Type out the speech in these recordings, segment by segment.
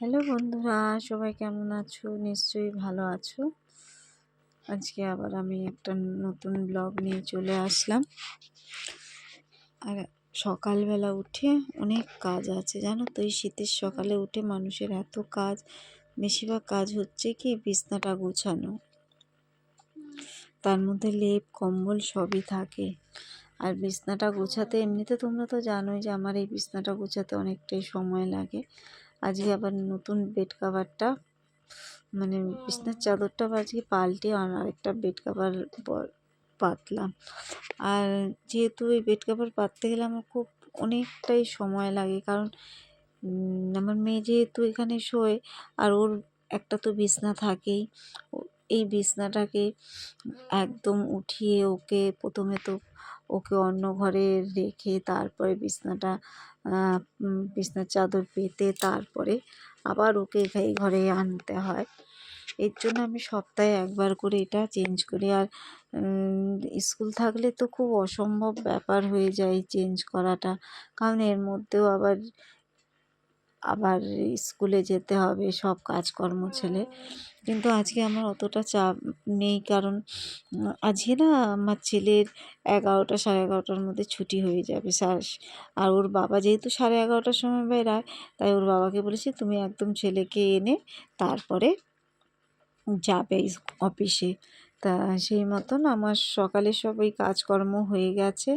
Hello বন্ধুরা, সবাই কেমন আছো? নিশ্চয়ই ভালো আছো। আজকে আবার আমি একটা নতুন ব্লগ নিয়ে চলে আসলাম। আর সকালবেলা উঠে অনেক কাজ আছে, জানো তো? এই শীতের সকালে উঠে মানুষের এত কাজ, বেশিরভাগ কাজ হচ্ছে কি বিছনাটা গোছানো। তার মধ্যে লেপ, কম্বল সবই থাকে। আর বিছনাটা গোছাতে, এমনিতে তোমরা তো জানোই যে আমার এই বিছনাটা গোছাতে অনেকটাই সময় লাগে। আজকে আবার নতুন বেড কাভারটা মানে বিছনার চাদরটা আজকে পাল্টে আরেকটা বেড কাভার পাতলাম। আর যেহেতু এই বেড কাভার পাততে গেলে আমার খুব অনেকটাই সময় লাগে, কারণ আমার মেয়ে যেহেতু এখানে শোয় আর ওর একটা তো বিছনা থাকেই এই বিছনাটাকে একদম উঠিয়ে ওকে প্রথমে তো ওকে অন্য ঘরে রেখে তারপরে বিছনাটা বিছনার চাদর পেতে তারপরে আবার ওকে এই ঘরে আনতে হয়। এর জন্য আমি সপ্তাহে একবার করে এটা চেঞ্জ করি। আর স্কুল থাকলে তো খুব অসম্ভব ব্যাপার হয়ে যায় চেঞ্জ করাটা। কারণ এর মধ্যেও আবার আবার স্কুলে যেতে হবে, সব কাজকর্ম ছেলে। কিন্তু আজকে আমার অতটা চাপ নেই কারণ আজকে না আমার ছেলের এগারোটা, সাড়ে এগারোটার মধ্যে ছুটি হয়ে যাবে আর ওর বাবা যেহেতু সাড়ে এগারোটার সময় বেরায়, তাই ওর বাবাকে বলেছি, তুমি একদম ছেলেকে এনে তারপরে যাবে অফিসে। তা সেই মতন আমার সকালে সব ওই কাজকর্ম হয়ে গেছে।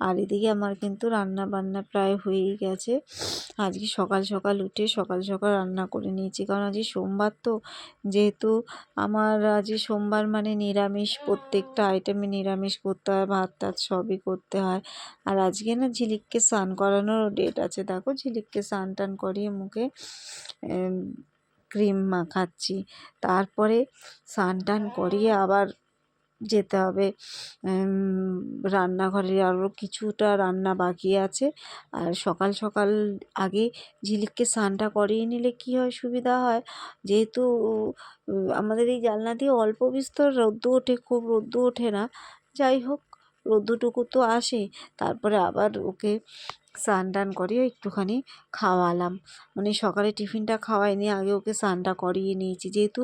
আর এদিকে আমার কিন্তু রান্না বান্না প্রায় হয়েই গেছে। আজকে সকাল সকাল উঠে সকাল সকাল রান্না করে নিয়েছি। কারণ আজকে সোমবার তো, যেহেতু আমার আজকে সোমবার মানে নিরামিষ, প্রত্যেকটা আইটেমে নিরামিষ করতে হয়, ভাত টাত সবই করতে হয়। আর আজকে না ঝিলিককে স্নান করানোরও ডেট আছে। দেখো ঝিলিককে স্নান টান করিয়ে মুখে ক্রিম মাখাচ্ছি। তারপরে স্নান টান করিয়ে আবার যেতে হবে। রান্নাঘরে আরও কিছুটা রান্না বাকি আছে। আর সকাল সকাল আগে ঝিলিককে স্নানটা করিয়ে নিলে কী হয় সুবিধা হয়? যেহেতু আমাদের এই জানলা দিয়ে অল্প বিস্তর রোদ্দু ওঠে, খুব রোদ্দু ওঠে না। যাই হোক রোদ্দুটুকু তো আসে। তারপরে আবার ওকে স্নান টান করিয়ে একটুখানি খাওয়ালাম। মানে সকালে টিফিনটা খাওয়াই নিয়ে আগে ওকে স্নানটা করিয়ে নিয়েছি। যেহেতু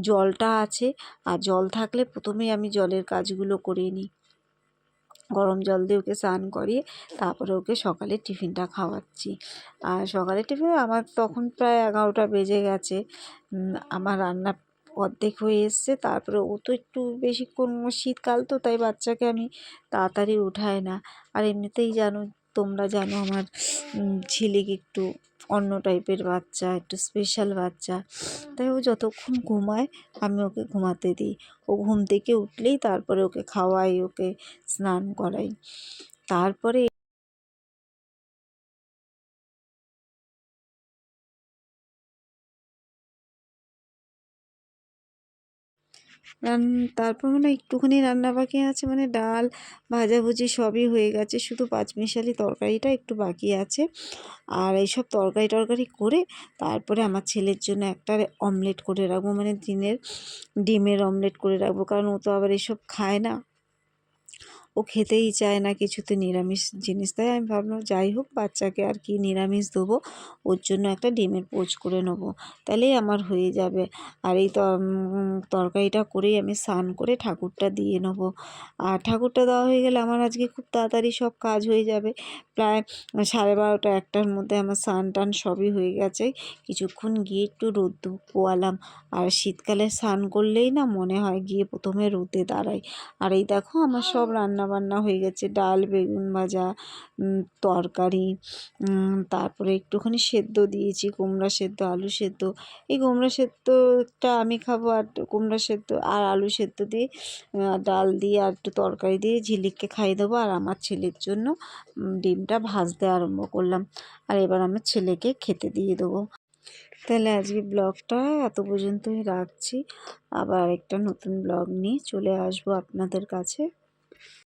জলটা আছে, আর জল থাকলে প্রথমেই আমি জলের কাজগুলো করে নিই। গরম জল দিয়ে ওকে স্নান করিয়ে তারপরে ওকে সকালে টিফিনটা খাওয়াচ্ছি। আর সকালে টিফিনে, আমার তখন প্রায় এগারোটা বেজে গেছে। আমার রান্না অর্ধেক হয়ে এসছে। তারপরে ও তো একটু বেশিক্ষণ শীতকাল তো, তাই বাচ্চাকে আমি তাড়াতাড়ি উঠাই না। আর এমনিতেই জানো, তোমরা জানো আমার ঝিলিক একটু অন্য টাইপের বাচ্চা, একটু স্পেশাল বাচ্চা। তাই ও যতক্ষণ ঘুমায়, আমি ওকে ঘুমাতে দিই। ও ঘুম থেকে উঠলেই তারপরে ওকে খাওয়াই, ওকে স্নান করাই। তারপরে রান, তারপর মানে একটুখানি রান্না বাকি আছে মানে ডাল, ভাজাভুজি সবই হয়ে গেছে, শুধু পাঁচমিশালি তরকারিটা একটু বাকি আছে। আর এইসব তরকারি টরকারি করে তারপরে আমার ছেলের জন্য একটা অমলেট করে রাখব মানে দিনের ডিমের অমলেট করে রাখব, কারণ ও তো আবার এসব খায় না। ও খেতেই চায় না কিছুতে নিরামিষ জিনিস। তাই আমি ভাবলাম, যাই হোক, বাচ্চাকে আর কি নিরামিষ দেবো, ওর জন্য একটা ডিমের পোচ করে নেব। তাহলেই আমার হয়ে যাবে। আর এই তরকারিটা করেই আমি স্নান করে ঠাকুরটা দিয়ে নেব। আর ঠাকুরটা দেওয়া হয়ে গেলে আমার আজকে খুব তাড়াতাড়ি সব কাজ হয়ে যাবে। প্রায় সাড়ে বারোটা একটার মধ্যে আমার স্নান টান সবই হয়ে গেছে। কিছুক্ষণ গিয়ে একটু রোদ পোয়ালাম। আর শীতকালে স্নান করলেই না মনে হয় গিয়ে প্রথমে রোদে দাঁড়াই। আর এই দেখো, আমার সব রান্না রান্নাবান্না হয়ে গেছে, ডাল, বেগুন ভাজা তরকারি তারপরে একটুখানি সেদ্ধ দিয়েছি, কুমড়া সেদ্ধ, আলু সেদ্ধ। এই কুমড়া সেদ্ধটা আমি খাব আর কুমড়া সেদ্ধ আর আলু সেদ্ধ দিয়ে ডাল দিয়ে আর একটু তরকারি দিয়ে ঝিলিককে খাইয়ে দেবো আর আমার ছেলের জন্য ডিমটা ভাজতে আরম্ভ করলাম। আর এবার আমার ছেলেকে খেতে দিয়ে দেবো। তাহলে আজকে ব্লগটা এত পর্যন্তই রাখছি। আবার একটা নতুন ব্লগ নিয়ে চলে আসব আপনাদের কাছে।